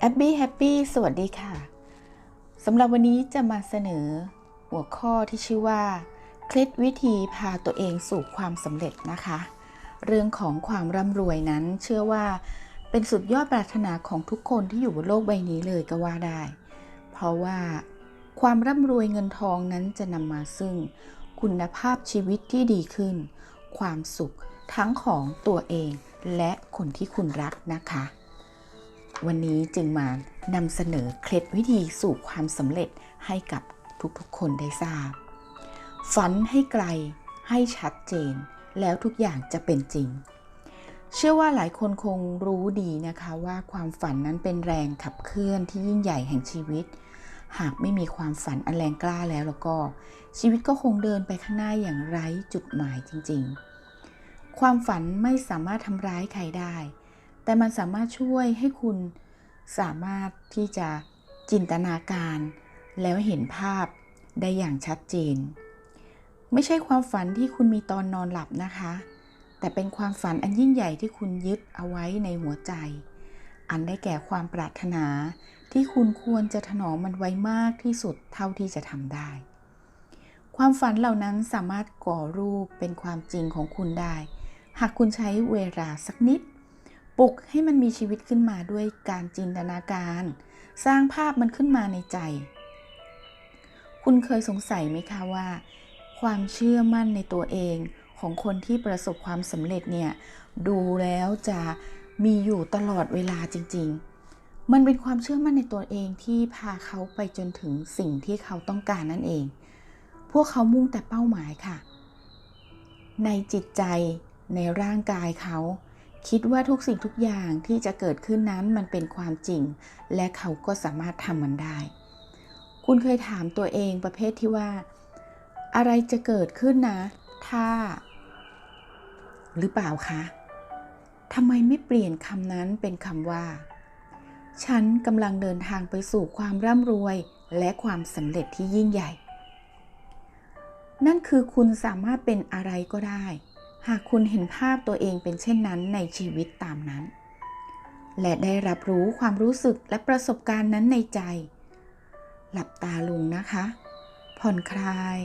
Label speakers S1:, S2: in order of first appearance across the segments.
S1: แอบบี้แฮปปี้สวัสดีค่ะสำหรับวันนี้จะมาเสนอหัวข้อที่ชื่อว่าเคล็ดวิธีพาตัวเองสู่ความสำเร็จนะคะ เรื่องของความร่ำรวยนั้นเชื่อว่าเป็นสุดยอดปรารถนาของทุกคนที่อยู่บนโลกใบนี้เลยก็ว่าได้ เพราะว่าความร่ำรวยเงินทองนั้นจะนำมาซึ่ง คุณภาพชีวิตที่ดีขึ้น ความสุขทั้งของตัวเองและคนที่คุณรักนะคะ วันนี้จึงมานำเสนอเคล็ดวิธีสู่ความสำเร็จให้กับทุกๆ คนได้ทราบ ฝันให้ไกลให้ชัดเจน แล้วทุกอย่างจะเป็นจริง เชื่อว่าหลายคนคงรู้ดีนะคะว่าความฝันนั้นเป็นแรงขับเคลื่อนที่ยิ่งใหญ่แห่งชีวิต หากไม่มีความฝันอันแรงกล้าแล้วแล้วก็ ชีวิตก็คงเดินไปข้างหน้าอย่างไร้จุดหมายจริง ๆ ความฝันไม่สามารถทำร้ายใครได้ แต่มันสามารถช่วยให้คุณสามารถที่จะจินตนาการ แล้วเห็นภาพได้อย่างชัดเจน ไม่ใช่ความฝันที่คุณมีตอนนอนหลับนะคะ แต่เป็นความฝันอันยิ่งใหญ่ที่คุณยึดเอาไว้ในหัวใจ อันได้แก่ความปรารถนาที่คุณควรจะถนอมมันไว้มากที่สุดเท่าที่จะทำได้ ความฝันเหล่านั้นสามารถก่อรูปเป็นความจริงของคุณได้ หากคุณใช้เวลาสักนิด ปลุกให้มันมีชีวิตขึ้นมาด้วยการจินตนาการ สร้างภาพมันขึ้นมาในใจ คุณเคยสงสัยไหมคะว่า ความเชื่อมั่นในตัวเองของคนที่ประสบความสำเร็จเนี่ยดูแล้วจะมีอยู่ตลอดเวลาจริง ๆ มันเป็นความเชื่อมั่นในตัวเองที่พาเขาไปจนถึงสิ่งที่เขาต้องการนั่นเอง พวกเขามุ่งแต่เป้าหมายค่ะ ในจิตใจในร่างกายเขา คิดว่าทุกสิ่งทุกอย่างที่จะเกิดขึ้นนั้นมันเป็นความจริง และเขาก็สามารถทำมันได้ คุณเคยถามตัวเองประเภทที่ว่า อะไรจะเกิดขึ้นนะ ถ้า หรือเปล่าคะทำไมไม่เปลี่ยนคำนั้นเป็นคำว่า ฉันกำลังเดินทางไปสู่ความร่ำรวยและความสำเร็จที่ยิ่งใหญ่ นั่นคือคุณสามารถเป็นอะไรก็ได้ หากคุณเห็นภาพตัวเองเป็นเช่นนั้นในชีวิตตามนั้น และได้รับรู้ความรู้สึกและประสบการณ์นั้นในใจ หลับตาลงนะคะ ผ่อนคลาย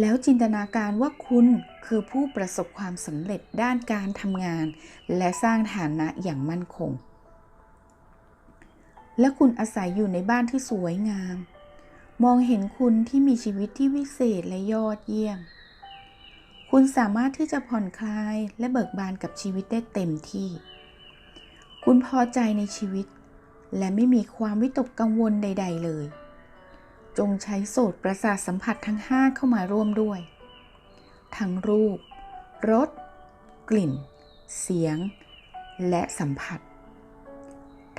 S1: แล้วจินตนาการว่าคุณคือผู้ประสบความสำเร็จด้านการทำงาน และสร้างฐานะอย่างมั่นคง และคุณอาศัยอยู่ในบ้านที่สวยงาม มองเห็นคุณที่มีชีวิตที่วิเศษและยอดเยี่ยม คุณสามารถที่จะผ่อนคลายและเบิกบานกับชีวิตได้เต็มที่ คุณพอใจในชีวิต และไม่มีความวิตกกังวลใด ๆ เลย จงใช้โสตประสาทสัมผัสทั้ง 5 เข้ามาร่วมด้วย ทั้งรูป รส กลิ่น เสียง และสัมผัส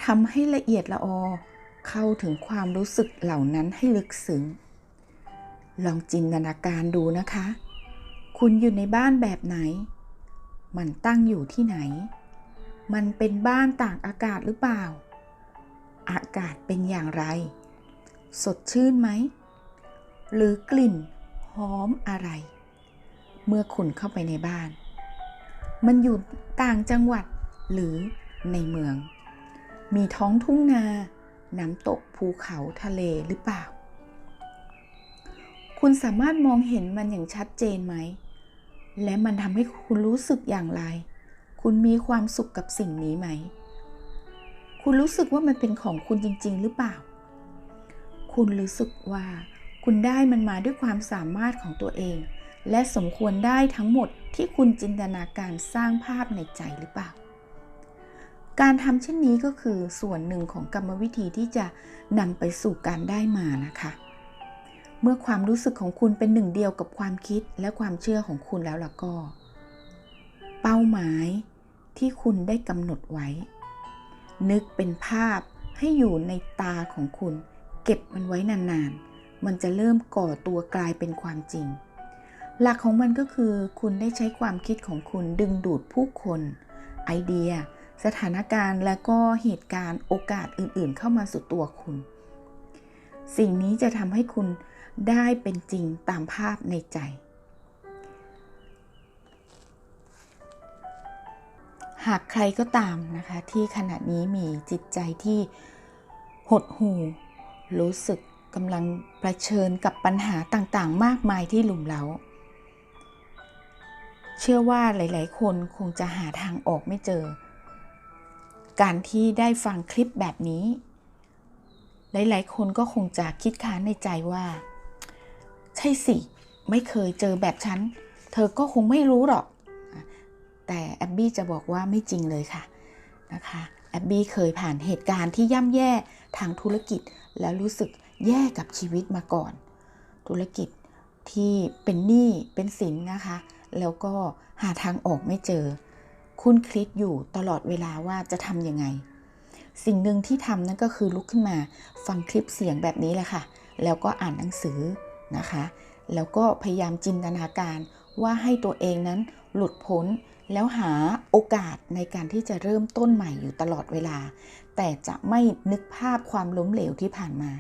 S1: ทำให้ละเอียดละออเข้าถึงความรู้สึกเหล่านั้นให้ลึกซึ้ง ลองจินตนาการดูนะคะ คุณอยู่ในบ้านแบบไหน มันตั้งอยู่ที่ไหน มันเป็นบ้านต่างอากาศหรือเปล่า อากาศเป็นอย่างไร สดชื่นไหม หรือกลิ่นหอมอะไร เมื่อคุณเข้าไปในบ้าน มันอยู่ต่างจังหวัดหรือในเมือง มีท้องทุ่งนา น้ำตกภูเขาทะเลหรือเปล่า คุณสามารถมองเห็นมันอย่างชัดเจนไหม และมันทำให้คุณรู้สึกอย่างไร คุณมีความสุขกับสิ่งนี้ไหม คุณรู้สึกว่ามันเป็นของคุณจริง ๆ หรือเปล่า คุณรู้สึกว่า คุณได้มันมาด้วยความสามารถของตัวเอง และสมควรได้ทั้งหมดที่คุณจินตนาการสร้างภาพในใจหรือเปล่า การทำเช่นนี้ก็คือส่วนหนึ่งของกรรมวิธีที่จะนำไปสู่การได้มานะคะ เมื่อความรู้สึกของคุณเป็นหนึ่งเดียวกับความคิดและความเชื่อของคุณแล้วล่ะก็ เป้าหมายที่คุณได้กำหนดไว้ นึกเป็นภาพให้อยู่ในตาของคุณ เก็บมันไว้นานๆ มันจะเริ่มก่อตัวกลายเป็นความจริง หลักของมันก็คือคุณได้ใช้ความคิดของคุณดึงดูดผู้คน ไอเดีย สถานการณ์และก็เหตุการณ์โอกาสอื่นๆ เข้ามาสู่ตัวคุณ สิ่งนี้จะทำให้คุณ ได้เป็นจริงตามภาพในใจ หากใครก็ตามนะคะ ที่ขณะนี้มีจิตใจที่หดหู่รู้สึกกำลังเผชิญกับปัญหาต่างๆ มากมายที่หลุมเล้าเชื่อว่าหลาย ๆ คนคงจะหาทางออกไม่เจอ การที่ได้ฟังคลิปแบบนี้ หลาย ๆ คนก็คงจะคิดค้านในใจว่า ใช่สิ ไม่เคยเจอแบบฉัน เธอก็คงไม่รู้หรอก แต่แอบบี้จะบอกว่าไม่จริงเลยค่ะนะคะแอบบี้เคยผ่านเหตุการณ์ที่ย่ำแย่ทางธุรกิจ แล้วรู้สึกแย่กับชีวิตมาก่อน ธุรกิจที่เป็นหนี้เป็นสินนะคะ แล้วก็หาทางออกไม่เจอ คุณคลิดอยู่ตลอดเวลาว่าจะทำยังไง สิ่งหนึ่งที่ทำนั่นก็คือลุกขึ้นมาฟังคลิปเสียงแบบนี้แหละค่ะ แล้วก็อ่านหนังสือ นะคะ แล้วก็พยายามจินตนาการว่าให้ตัวเองนั้นหลุดพ้นแล้วหาโอกาสในการที่จะเริ่มต้นใหม่อยู่ตลอดเวลา แต่จะไม่นึกภาพความล้มเหลวที่ผ่านมา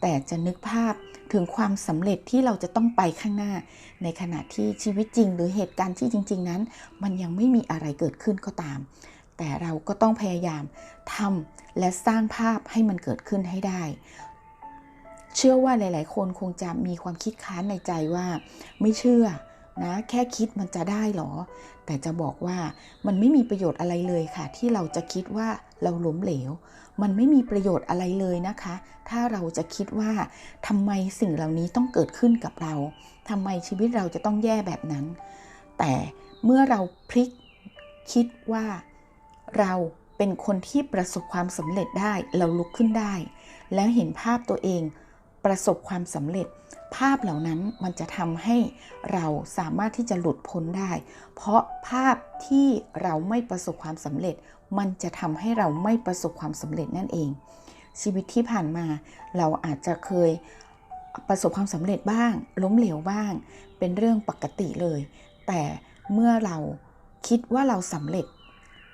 S1: แต่จะนึกภาพถึงความสำเร็จที่เราจะต้องไปข้างหน้า ในขณะที่ชีวิตจริง หรือเหตุการณ์ที่จริง ๆ นั้น มันยังไม่มีอะไรเกิดขึ้นก็ตาม แต่เราก็ต้องพยายามทำและสร้างภาพให้มันเกิดขึ้นให้ได้ เชื่อว่าหลาย ๆ คนคงจะมีความคิดค้านในใจว่า ไม่เชื่อนะแค่คิดมันจะได้หรอ แต่จะบอกว่ามันไม่มีประโยชน์อะไรเลยค่ะ ที่เราจะคิดว่าเราล้มเหลว มันไม่มีประโยชน์อะไรเลยนะคะ ถ้าเราจะคิดว่าทำไมสิ่งเหล่านี้ต้องเกิดขึ้นกับเราทำไมชีวิตเราจะต้องแย่แบบนั้น แต่เมื่อเราพลิกคิดว่าเราเป็นคนที่ประสบความสำเร็จได้ เราลุกขึ้นได้ แล้วเห็นภาพตัวเอง ประสบความสำเร็จ ภาพเหล่านั้นมันจะทำให้เราสามารถที่จะหลุดพ้นได้ เพราะภาพที่เราไม่ประสบความสำเร็จ มันจะทำให้เราไม่ประสบความสำเร็จนั่นเอง ชีวิตที่ผ่านมาเราอาจจะเคยประสบความสำเร็จบ้าง ล้มเหลวบ้าง เป็นเรื่องปกติเลย แต่เมื่อเราคิดว่าเราสำเร็จ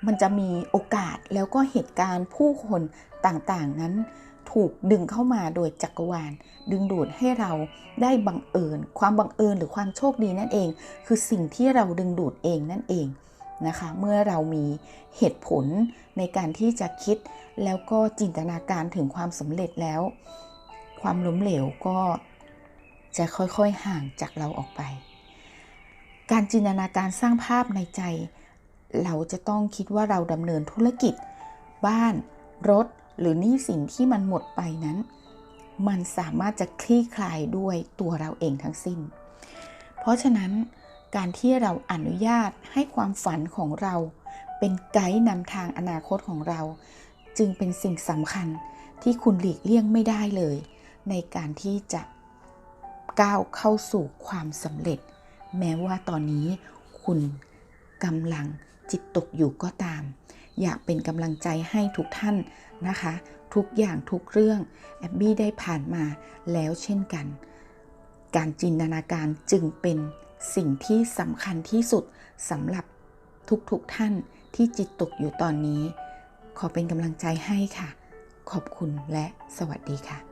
S1: มันจะมีโอกาสแล้วก็เหตุการณ์ผู้คนต่างๆนั้น ถูกดึงเข้ามาโดยจักรวาล ดึงดูดให้เราได้บังเอิญ ความบังเอิญหรือความโชคดีนั่นเอง คือสิ่งที่เราดึงดูดเองนั่นเองนะคะ เมื่อเรามีเหตุผลในการที่จะคิดแล้วก็จินตนาการถึงความสำเร็จแล้ว ความล้มเหลวก็จะค่อยๆห่างจากเราออกไป การจินตนาการสร้างภาพในใจ เราจะต้องคิดว่าเราดำเนินธุรกิจ บ้าน รถ หรือหนี้สินที่มันหมดไปนั้น มันสามารถจะคลี่คลายด้วยตัวเราเองทั้งสิ้น เพราะฉะนั้นการที่เราอนุญาตให้ความฝันของเราเป็นไกด์นำทางอนาคตของเรา จึงเป็นสิ่งสำคัญที่คุณหลีกเลี่ยงไม่ได้เลย ในการที่จะก้าวเข้าสู่ความสำเร็จ แม้ว่าตอนนี้คุณกำลังจิตตกอยู่ก็ตาม อยากเป็นกำลังใจให้ทุกท่านนะคะ ทุกอย่างทุกเรื่องแอบบี้ได้ผ่านมาแล้วเช่นกัน การจินตนาการจึงเป็นสิ่งที่สำคัญที่สุดสำหรับทุกๆทท่านที่จิตตกอยู่ตอนนี้ ขอเป็นกำลังใจให้ค่ะ ขอบคุณและสวัสดีค่ะ